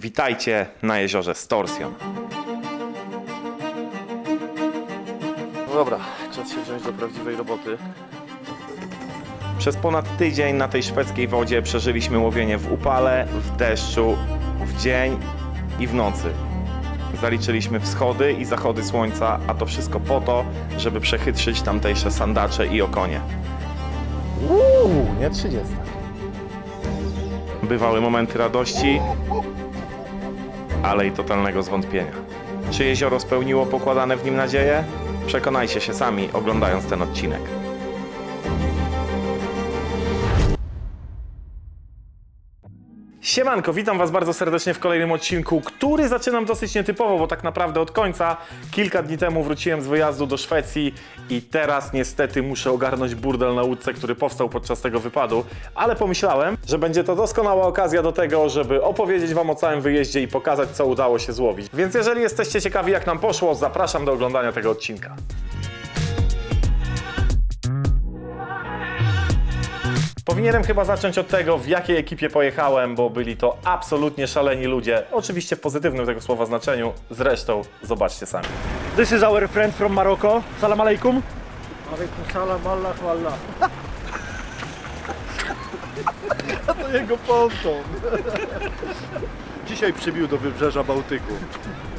Witajcie na jeziorze Storsjon. No dobra, czas się wziąć do prawdziwej roboty. Przez ponad tydzień na tej szwedzkiej wodzie przeżyliśmy łowienie w upale, w deszczu, w dzień i w nocy. Zaliczyliśmy wschody i zachody słońca, a to wszystko po to, żeby przechytrzyć tamtejsze sandacze i okonie. Uuu, nie 30. Bywały momenty radości, ale i totalnego zwątpienia. Czy jezioro spełniło pokładane w nim nadzieje? Przekonajcie się sami, oglądając ten odcinek. Siemanko, witam Was bardzo serdecznie w kolejnym odcinku, który zaczynam dosyć nietypowo, bo tak naprawdę od końca. Kilka dni temu wróciłem z wyjazdu do Szwecji i teraz niestety muszę ogarnąć burdel na łódce, który powstał podczas tego wypadu, ale pomyślałem, że będzie to doskonała okazja do tego, żeby opowiedzieć Wam o całym wyjeździe i pokazać, co udało się złowić. Więc jeżeli jesteście ciekawi, jak nam poszło, zapraszam do oglądania tego odcinka. Powinienem chyba zacząć od tego, w jakiej ekipie pojechałem, bo byli to absolutnie szaleni ludzie. Oczywiście w pozytywnym tego słowa znaczeniu. Zresztą zobaczcie sami. This is our friend from Morocco. Salam alaikum. Alaikum salam, Allah, wallah. To jego ponton. Dzisiaj przybił do wybrzeża Bałtyku.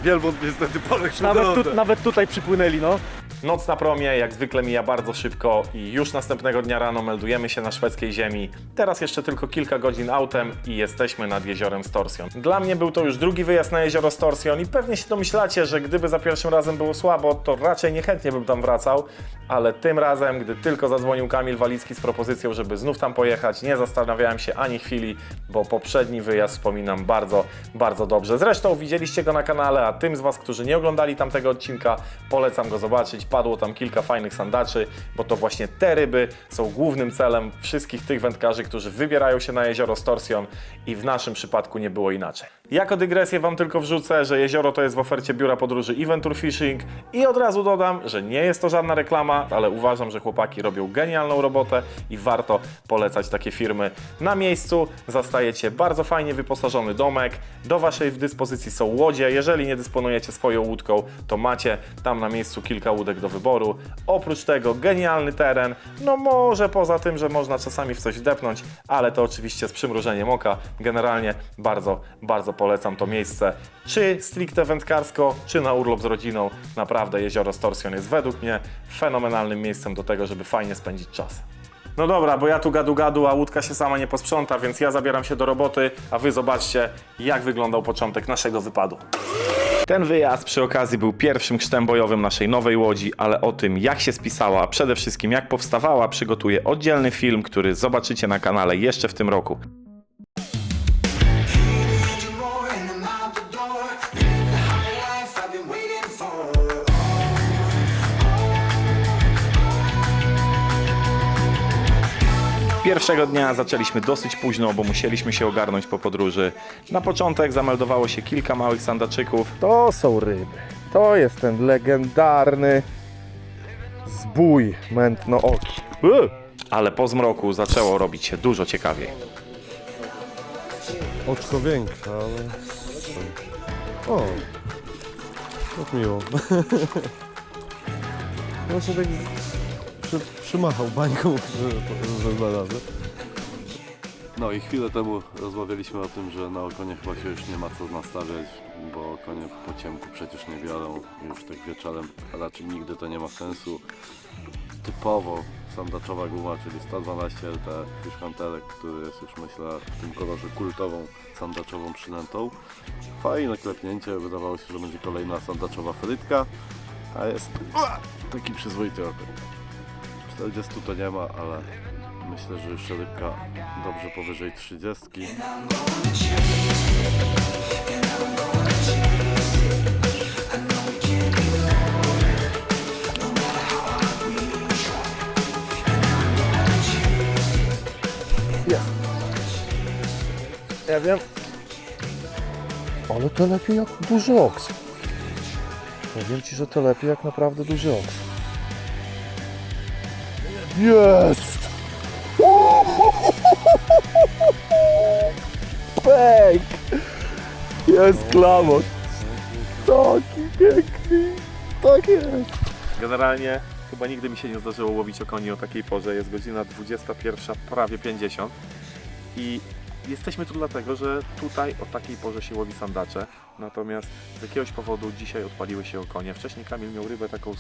Wielbłąd niestety poległ na Nawet, tu, nawet tutaj przypłynęli, no. Noc na promie, jak zwykle mija bardzo szybko i już następnego dnia rano meldujemy się na szwedzkiej ziemi. Teraz jeszcze tylko kilka godzin autem i jesteśmy nad jeziorem Storsjon. Dla mnie był to już drugi wyjazd na jezioro Storsjon i pewnie się domyślacie, że gdyby za pierwszym razem było słabo, to raczej niechętnie bym tam wracał, ale tym razem, gdy tylko zadzwonił Kamil Walicki z propozycją, żeby znów tam pojechać, nie zastanawiałem się ani chwili, bo poprzedni wyjazd wspominam bardzo, bardzo dobrze. Zresztą widzieliście go na kanale, a tym z Was, którzy nie oglądali tamtego odcinka, polecam go zobaczyć. Padło tam kilka fajnych sandaczy, bo to właśnie te ryby są głównym celem wszystkich tych wędkarzy, którzy wybierają się na jezioro Storsjon i w naszym przypadku nie było inaczej. Jako dygresję Wam tylko wrzucę, że jezioro to jest w ofercie biura podróży Eventure Fishing i od razu dodam, że nie jest to żadna reklama, ale uważam, że chłopaki robią genialną robotę i warto polecać takie firmy. Na miejscu zastajecie bardzo fajnie wyposażony domek, do Waszej dyspozycji są łodzie, jeżeli nie dysponujecie swoją łódką, to macie tam na miejscu kilka łódek do wyboru. Oprócz tego genialny teren, no może poza tym, że można czasami w coś wdepnąć, ale to oczywiście z przymrużeniem oka. Generalnie bardzo, bardzo polecam to miejsce, czy stricte wędkarsko, czy na urlop z rodziną. Naprawdę jezioro Storsjon jest według mnie fenomenalnym miejscem do tego, żeby fajnie spędzić czas. No dobra, bo ja tu gadu gadu, a łódka się sama nie posprząta, więc ja zabieram się do roboty, a wy zobaczcie, jak wyglądał początek naszego wypadu. Ten wyjazd przy okazji był pierwszym chrztem bojowym naszej nowej łodzi, ale o tym jak się spisała, a przede wszystkim jak powstawała, przygotuję oddzielny film, który zobaczycie na kanale jeszcze w tym roku. Pierwszego dnia zaczęliśmy dosyć późno, bo musieliśmy się ogarnąć po podróży. Na początek zameldowało się kilka małych sandaczyków, To są ryby. To jest ten legendarny zbój mętnooki. Yy! ale po zmroku zaczęło robić się dużo ciekawiej. Oczko większe, ale... O! Jak miło. No tak przy, przymachał bańką, że, że znalazł. No i chwilę temu rozmawialiśmy o tym, że na okonie chyba się już nie ma co nastawiać, bo konie po ciemku przecież nie biorą już tak wieczorem, a raczej nigdy to nie ma sensu. Typowo sandaczowa guma, czyli 112 LT Hunterek, który jest już myślę w tym kolorze kultową sandaczową przynętą. Fajne klepnięcie, wydawało się, że będzie kolejna sandaczowa frytka, a jest taki przyzwoity okon. 40 to nie ma, ale myślę, że już rybka dobrze powyżej 30. Ja wiem. Ale to lepiej jak duży oks. Powiem ci, że to lepiej jak naprawdę duży oks. Jest! Pek! Jest klamot. Taki piękny. Tak jest. Generalnie chyba nigdy mi się nie zdarzyło łowić okoni o takiej porze. Jest godzina 21, prawie 50. I jesteśmy tu dlatego, że tutaj o takiej porze się łowi sandacze. Natomiast z jakiegoś powodu dzisiaj odpaliły się okonie. Wcześniej Kamil miał rybę taką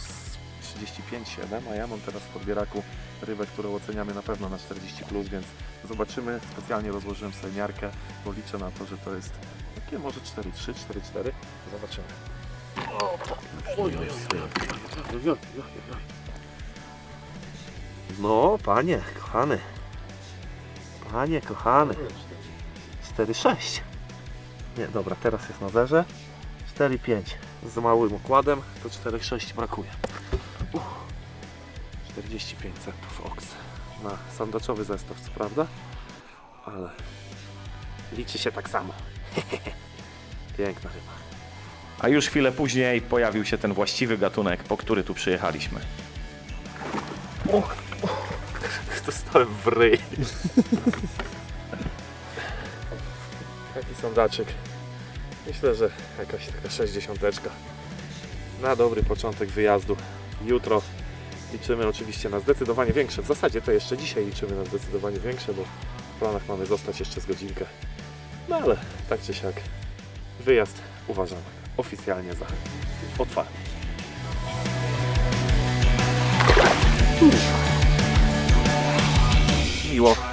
35,7, a ja mam teraz w podbieraku rybę, którą oceniamy na pewno na 40+, plus, więc zobaczymy. Specjalnie rozłożyłem sobie miarkę, bo liczę na to, że to jest takie może 4,3, 4,4. Zobaczymy. No, panie, kochany. Panie, kochany. 4,6. Nie, dobra, teraz jest na zerze. 4,5. Z małym układem to 4,6 brakuje. Uff. 45 centów oks. Na sandaczowy zestaw, co prawda? Ale liczy się tak samo. Piękna ryba. A już chwilę później pojawił się ten właściwy gatunek, po który tu przyjechaliśmy. Dostałem w ryj. Taki sondaczek. Myślę, że jakaś taka 60. Na dobry początek wyjazdu. Jutro liczymy oczywiście na zdecydowanie większe. W zasadzie to jeszcze dzisiaj liczymy na zdecydowanie większe, bo w planach mamy zostać jeszcze z godzinkę. No ale tak czy siak wyjazd uważam oficjalnie za otwarty. Miło.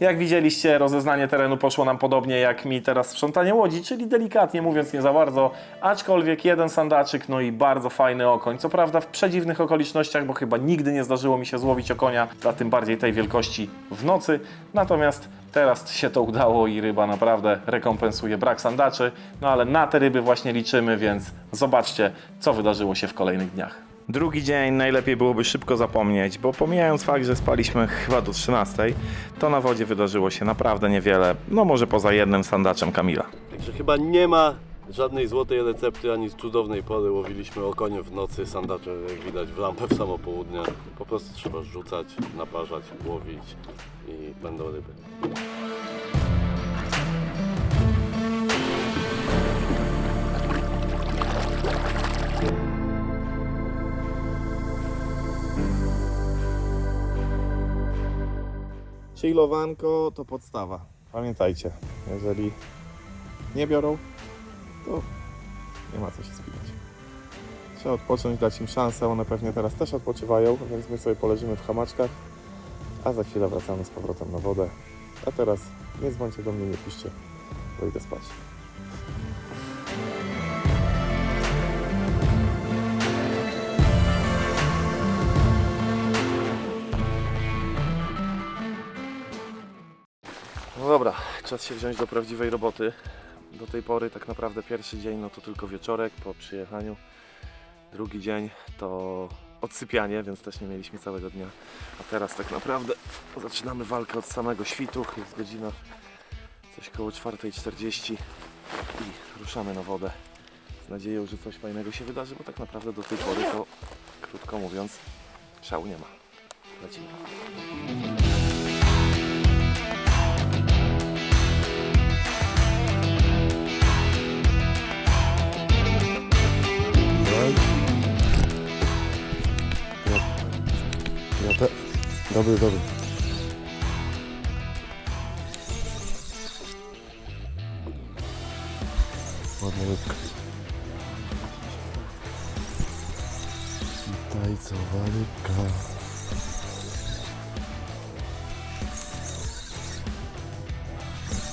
Jak widzieliście, rozeznanie terenu poszło nam podobnie jak mi teraz sprzątanie łodzi, czyli delikatnie mówiąc nie za bardzo, aczkolwiek jeden sandaczyk, no i bardzo fajny okoń. Co prawda w przedziwnych okolicznościach, bo chyba nigdy nie zdarzyło mi się złowić okonia, a tym bardziej tej wielkości w nocy. Natomiast teraz się to udało i ryba naprawdę rekompensuje brak sandaczy, no ale na te ryby właśnie liczymy, więc zobaczcie, co wydarzyło się w kolejnych dniach. Drugi dzień najlepiej byłoby szybko zapomnieć, bo pomijając fakt, że spaliśmy chyba do 13, to na wodzie wydarzyło się naprawdę niewiele, no może poza jednym sandaczem Kamila. Także chyba nie ma żadnej złotej recepty ani cudownej pory. Łowiliśmy okonie w nocy, sandacze jak widać w lampę w samo południe. Po prostu trzeba rzucać, naparzać, łowić i będą ryby. Chillowanko to podstawa. Pamiętajcie, jeżeli nie biorą, to nie ma co się spinać. Trzeba odpocząć, dać im szansę, one pewnie teraz też odpoczywają, więc my sobie poleżymy w hamaczkach, a za chwilę wracamy z powrotem na wodę. A teraz nie dzwońcie do mnie, nie piszcie, bo idę spać. No dobra, czas się wziąć do prawdziwej roboty. Do tej pory tak naprawdę pierwszy dzień no to tylko wieczorek po przyjechaniu. Drugi dzień to odsypianie, więc też nie mieliśmy całego dnia. A teraz tak naprawdę zaczynamy walkę od samego świtu. Jest godzina coś koło 4.40 i ruszamy na wodę z nadzieją, że coś fajnego się wydarzy, bo tak naprawdę do tej pory to krótko mówiąc szału nie ma. Lecimy. Ja te... Dobry, dobry. Ładna rybka. Witaj, cowa rybka.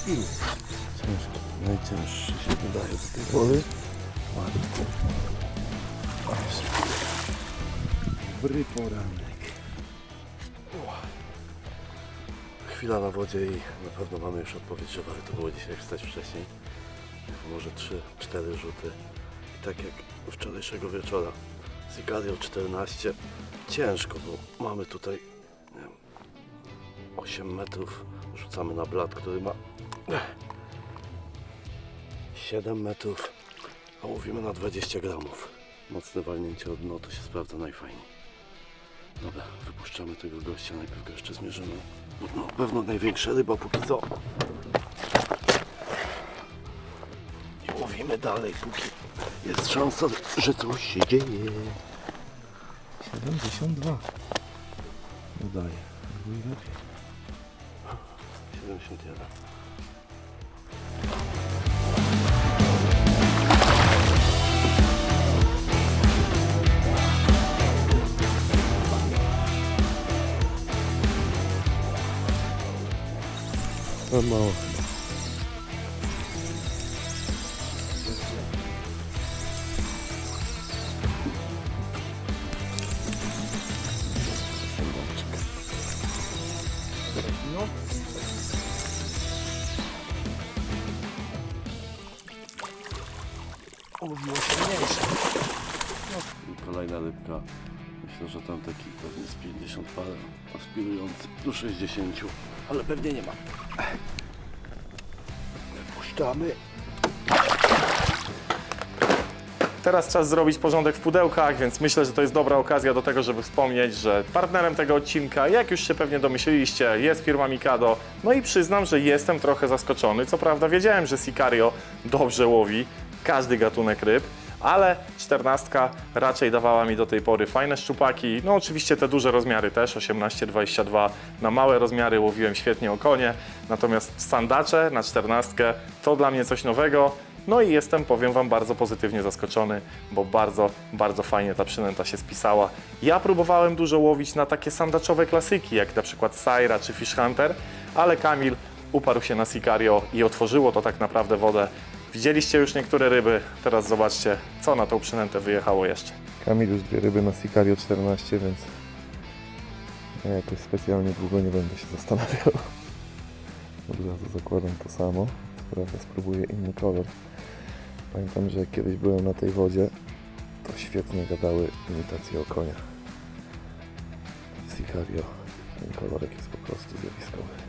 Ciężko. Najcięższy się wydaje do tej pory. Ładny. Dobry poranek. Chwila na wodzie i na pewno mamy już odpowiedź, że warto było dzisiaj wstać wcześniej. Może 3-4 rzuty. I tak jak wczorajszego wieczora z Igarią 14. Ciężko, bo mamy tutaj nie wiem, 8 metrów. Rzucamy na blat, który ma 7 metrów, a mówimy na 20 gramów. Mocne walnięcie od dno to się sprawdza najfajniej. Dobra, wypuszczamy tego gościa, najpierw go jeszcze zmierzymy. No, pewno największa ryba póki co. Ciągnijmy dalej, póki jest szansa, że coś się dzieje. 72. Udaje. Albo i lepiej. 71. To taki pewnie z 50 parę aspirujący do 60. Ale pewnie nie ma. Puszczamy. Teraz czas zrobić porządek w pudełkach, więc myślę, że to jest dobra okazja do tego, żeby wspomnieć, że partnerem tego odcinka, jak już się pewnie domyśliliście, jest firma Mikado. No i przyznam, że jestem trochę zaskoczony. Co prawda wiedziałem, że Sicario dobrze łowi każdy gatunek ryb, ale czternastka raczej dawała mi do tej pory fajne szczupaki. No oczywiście te duże rozmiary też, 18-22 na małe rozmiary łowiłem świetnie okonie, natomiast sandacze na czternastkę to dla mnie coś nowego. No i jestem, powiem Wam, bardzo pozytywnie zaskoczony, bo bardzo, bardzo fajnie ta przynęta się spisała. Ja próbowałem dużo łowić na takie sandaczowe klasyki, jak na przykład Saira czy Fish Hunter, ale Kamil uparł się na Sicario i otworzyło to tak naprawdę wodę. Widzieliście już niektóre ryby, teraz zobaczcie, co na tą przynętę wyjechało jeszcze. Kamil już dwie ryby na Sicario 14, więc ja jakoś specjalnie długo nie będę się zastanawiał. Od razu zakładam to samo. Co prawda spróbuję inny kolor. Pamiętam, że jak kiedyś byłem na tej wodzie, to świetnie gadały imitacje o konia. Sicario, ten kolorek jest po prostu zjawiskowy.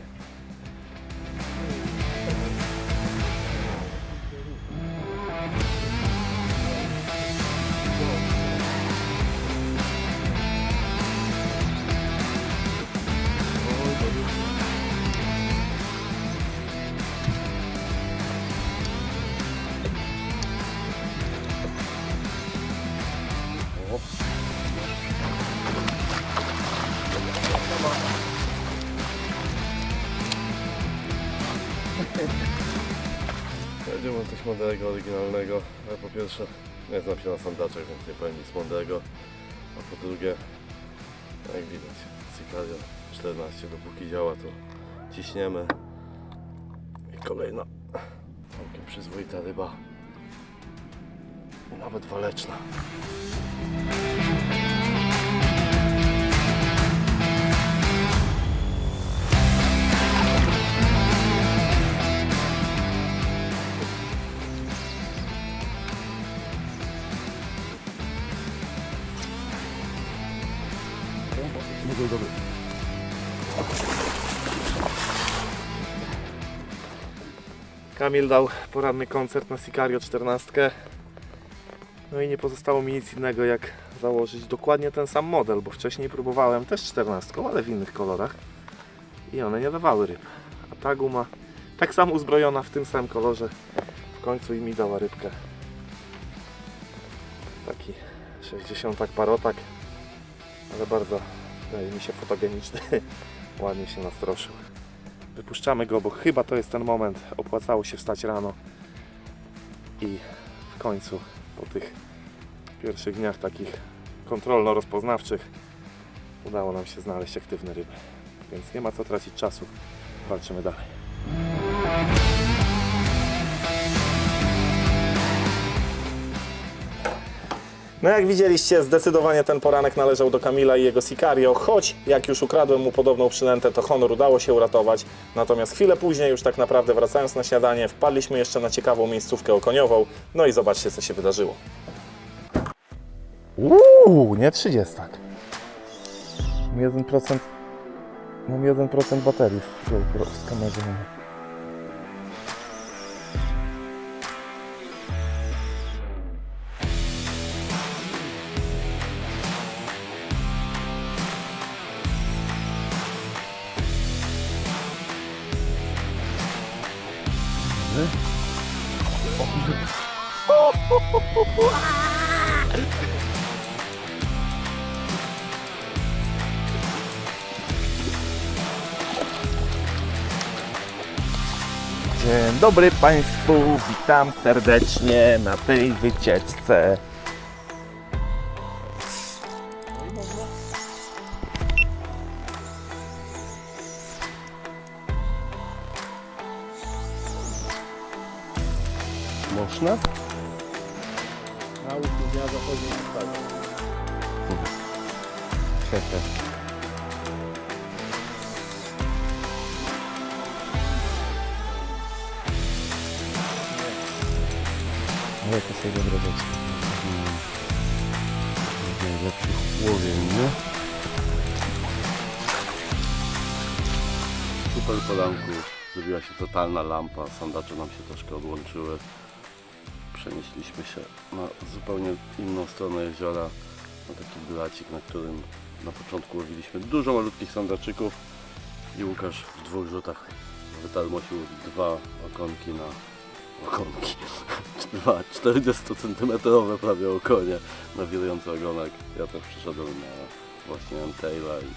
Coś mądrego, oryginalnego, ale po pierwsze nie znam się na sandaczach, więc nie powiem nic mądrego, a po drugie, jak widać, Sicario 14 dopóki działa to ciśniemy i kolejna całkiem przyzwoita ryba i nawet waleczna. Kamil dał poranny koncert na Sicario 14. No i nie pozostało mi nic innego jak założyć dokładnie ten sam model, bo wcześniej próbowałem też 14, ale w innych kolorach i one nie dawały ryb. A ta guma tak samo uzbrojona w tym samym kolorze w końcu i mi dała rybkę. Taki 60 parotak, ale bardzo wydaje mi się fotogeniczny. Ładnie się nastroszył. Wypuszczamy go, bo chyba to jest ten moment. Opłacało się wstać rano i w końcu po tych pierwszych dniach takich kontrolno-rozpoznawczych udało nam się znaleźć aktywne ryby. Więc nie ma co tracić czasu. Walczymy dalej. No jak widzieliście, zdecydowanie ten poranek należał do Kamila i jego Sicario, choć jak już ukradłem mu podobną przynętę, to honor udało się uratować. Natomiast chwilę później, już tak naprawdę wracając na śniadanie, wpadliśmy jeszcze na ciekawą miejscówkę okoniową. No i zobaczcie, co się wydarzyło. Uuu, nie 30. Mam 1%, mam 1% baterii w, GoPro, w kamerze. Dzień dobry Państwu, witam serdecznie na tej wycieczce. Można? Czekaj. Ale to sobie dobra rzecz. Najlepszy łowień, nie? Super polanku, zrobiła się totalna lampa, sandacze nam się troszkę odłączyły. Przenieśliśmy się na zupełnie inną stronę jeziora, na taki blacik, na którym na początku łowiliśmy dużo malutkich sandaczyków i Łukasz w dwóch rzutach wytarmosił dwa okonki na okonki, dwa 40 cm prawie okonie na wirujący ogonek. Ja też przyszedłem na właśnie Taila i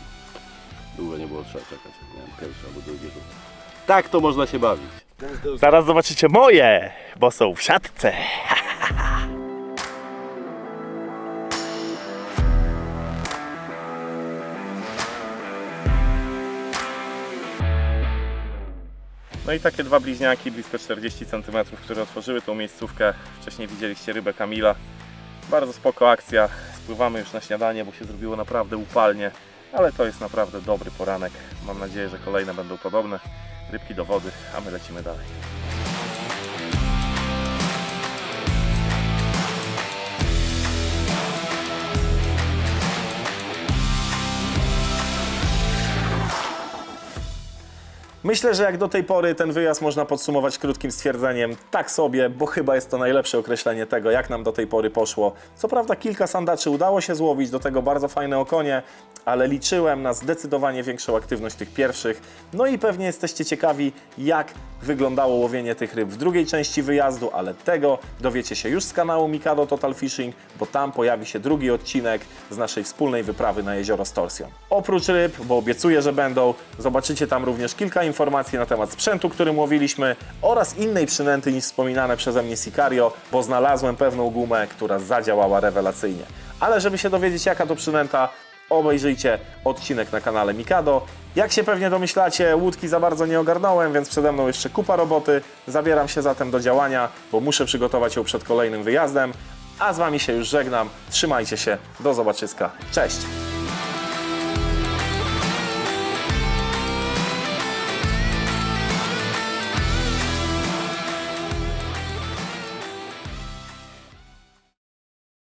długo nie było trzeba czekać. Miałem pierwszy albo drugi rzut. Tak to można się bawić. Zaraz zobaczycie moje, bo są w siatce. No i takie dwa bliźniaki, blisko 40 cm, które otworzyły tą miejscówkę. Wcześniej widzieliście rybę Kamila. Bardzo spoko akcja. Spływamy już na śniadanie, bo się zrobiło naprawdę upalnie. Ale to jest naprawdę dobry poranek. Mam nadzieję, że kolejne będą podobne. Rybki do wody, a my lecimy dalej. Myślę, że jak do tej pory ten wyjazd można podsumować krótkim stwierdzeniem tak sobie, bo chyba jest to najlepsze określenie tego, jak nam do tej pory poszło. Co prawda kilka sandaczy udało się złowić, do tego bardzo fajne okonie, ale liczyłem na zdecydowanie większą aktywność tych pierwszych. No i pewnie jesteście ciekawi, jak wyglądało łowienie tych ryb w drugiej części wyjazdu, ale tego dowiecie się już z kanału Mikado Total Fishing, bo tam pojawi się drugi odcinek z naszej wspólnej wyprawy na jezioro Storsjon. Oprócz ryb, bo obiecuję, że będą, zobaczycie tam również kilka informacji na temat sprzętu, którym łowiliśmy oraz innej przynęty niż wspominane przeze mnie Sicario, bo znalazłem pewną gumę, która zadziałała rewelacyjnie. Ale żeby się dowiedzieć jaka to przynęta, obejrzyjcie odcinek na kanale Mikado. Jak się pewnie domyślacie, łódki za bardzo nie ogarnąłem, więc przede mną jeszcze kupa roboty. Zabieram się zatem do działania, bo muszę przygotować ją przed kolejnym wyjazdem. A z Wami się już żegnam. Trzymajcie się. Do zobaczyska. Cześć!